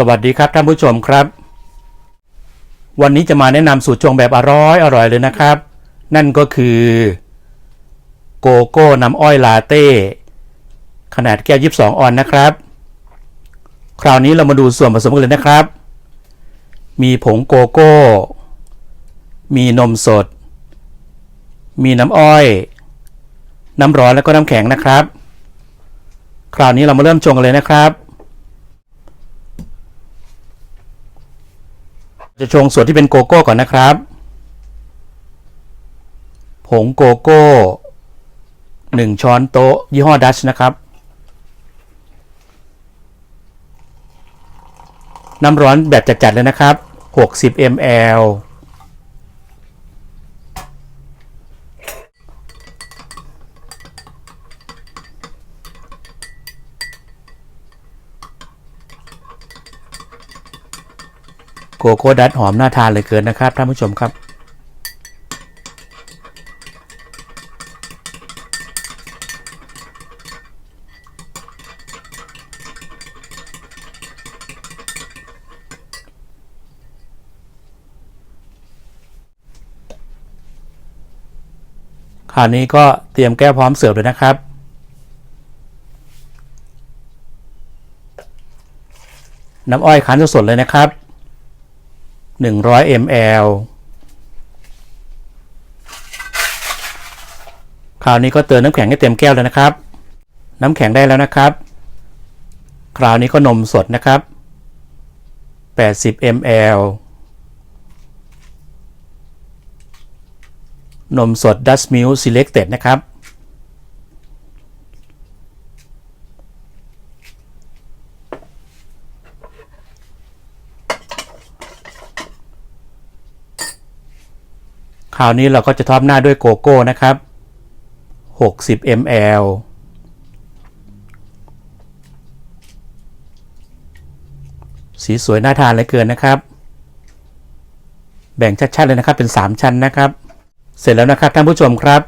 สวัสดีครับท่านผู้ชมครับ วันนี้จะมาแนะนำสูตรชงแบบอร่อยอร่อยเลยนะครับ นั่นก็คือโกโก้น้ำอ้อยลาเต้ขนาดแก้ว22ออนนะครับ คราวนี้เรามาดูส่วนผสมกันเลยนะครับ มีผงโกโก้ มีนมสด มีน้ำอ้อย น้ำร้อนแล้วก็น้ำแข็งนะครับ คราวนี้เรามาเริ่มชงกันเลยนะครับ จะชงส่วนที่เป็นโกโก้ก่อนนะครับ ผงโกโก้หนึ่งช้อนโต๊ะ ยี่ห้อดัชนะครับ น้ำร้อนแบบจัดๆเลยนะครับ 60 ml โกโก้ดัตหอมน่าทานเหลยเกินนะครับท่านผู้ชมครับ คราวนี้ก็เตรียมแก้วพร้อมเสิร์ฟเลยนะครับน้ำอ้อยคั้นสดๆเลยนะครับ 100 ml คราวนี้ก็เติมน้ำแข็งให้เต็มแก้วแล้วนะครับ น้ำแข็งได้แล้วนะครับ คราวนี้ก็นมสดนะครับ 80 ml นมสด Dust Milk Selected นะครับ คราวนี้เราก็จะท็อปหน้าด้วยโกโก้นะครับ 60 ml สีสวยน่าทานเลือเกินนะครับ แบ่งชัดๆเลยนะครับเป็น 3 ชั้นนะครับ เสร็จแล้วนะครับท่านผู้ชมครับ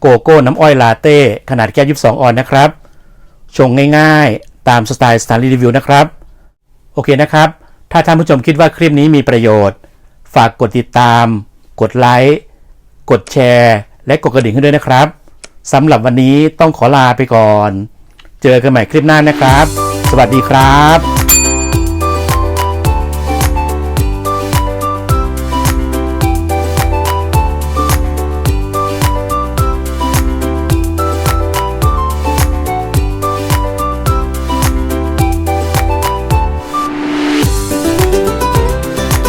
โกโก้น้ำอ้อยลาเต้ขนาดแก้ว 22 ออนนะครับ ชงง่ายๆ ตามสไตล์สถานีรีวิวนะครับ โอเคนะครับ ถ้าท่านผู้ชมคิดว่าคลิปนี้มีประโยชน์ ฝากกดติดตาม กดไลค์ กดแชร์ และกดกระดิ่งให้ด้วยนะครับสำหรับวันนี้ต้องขอลาไปก่อน เจอกันใหม่คลิปหน้านะครับ สวัสดีครับ